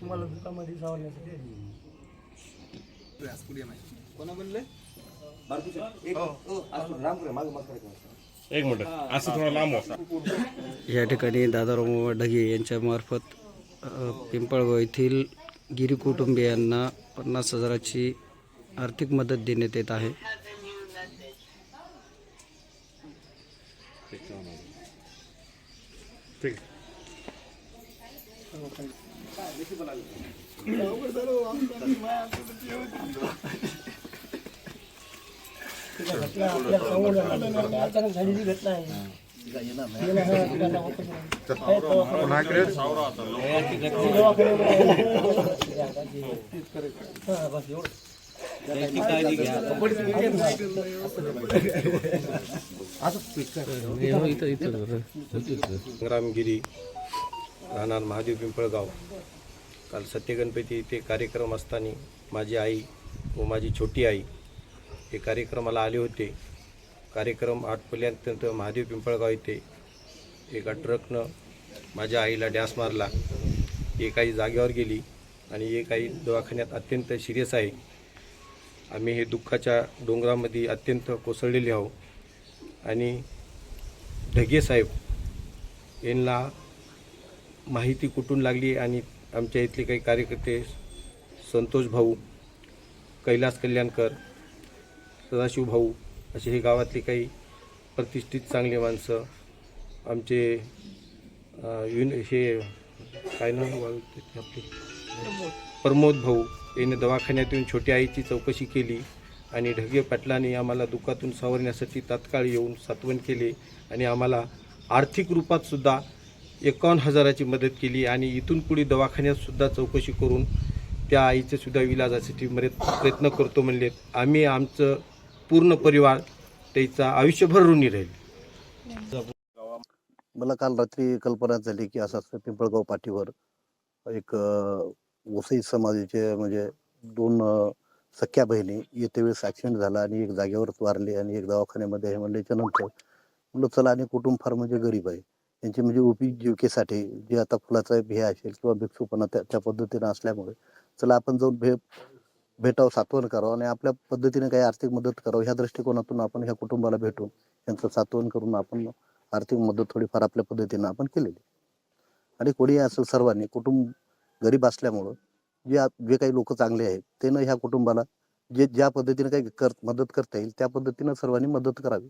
तुम्हाला दुकानामध्ये सावरण्यासाठी एक मिनिट. असं थोडं लांब हो. या ठिकाणी दादाराव ढगे यांच्यामार्फत अ, पिंपळगाव येथील गिरी कुटुंबियांना पन्नास हजाराची आर्थिक मदत देण्यात येत आहे. ठीक. झालेली घटना आहे हा वापस राहणार महादेव पिंपळगाव. काल सत्यगणपती इथे कार्यक्रम असताना माझी आई व माझी छोटी आई हे कार्यक्रमाला आले होते. कार्यक्रम आटपल्यानंतर महादेव पिंपळगाव इथे एका ट्रकनं माझ्या आईला डॅस मारला. एक आई जागेवर गेली आणि एक आई दवाखान्यात अत्यंत सिरियस आहे. आम्ही हे दुःखाच्या डोंगरामध्ये अत्यंत कोसळलेले आहोत. आणि ढगे साहेब यांना माहिती कुठून लागली आणि आमच्या इथले काही कार्यकर्ते संतोष भाऊ कैलास कल्याणकर सदाशिव भाऊ असे हे गावातले काही प्रतिष्ठित चांगले माणसं आमचे युन हे काय नाव आपले? प्रमोद भाऊ. याने दवाखान्यात येऊन छोट्या आईची चौकशी केली आणि ढगे पाटलाने आम्हाला दुःखातून सावरण्यासाठी तात्काळ येऊन सात्वन केले आणि आम्हाला आर्थिक रूपात सुद्धा एकावन्न हजाराची मदत केली आणि इथून पुढे दवाखान्यातसुद्धा चौकशी करून त्या आईच्या सुद्धा इलाजासाठी मरेत प्रयत्न करतो म्हणले. आम्ही आमचं पूर्ण परिवार त्याचा आयुष्यभर ऋणी राहील. मला काल रात्री कल्पना झाली की असं असं पिंपळगाव पाठीवर एक वसई समाजाचे म्हणजे दोन सख्या बहिणी येते वेळेस ॲक्सिडेंट झाला आणि एक जागेवरच वारले आणि एक दवाखान्यामध्ये हे म्हणल्याच्या नंतर म्हणलं चला आणि कुटुंब फार म्हणजे गरीब आहे. त्यांची म्हणजे उपजीविकेसाठी जे आता फुलाचा हे असेल किंवा भिक्षुपणा त्या त्या पद्धतीनं असल्यामुळे चला आपण जाऊन भे भेटावं सात्वन करावं आणि आपल्या पद्धतीने काही आर्थिक मदत करावं ह्या दृष्टिकोनातून आपण ह्या कुटुंबाला भेटून त्यांचं सात्वन करून आपण आर्थिक मदत थोडीफार आपल्या पद्धतीनं आपण केलेली. आणि कोणी असं सर्वांनी कुटुंब गरीब असल्यामुळं जे जे काही लोक चांगले आहेत त्यानं ह्या कुटुंबाला जे ज्या पद्धतीनं काही कर मदत करता येईल त्या पद्धतीनं सर्वांनी मदत करावी.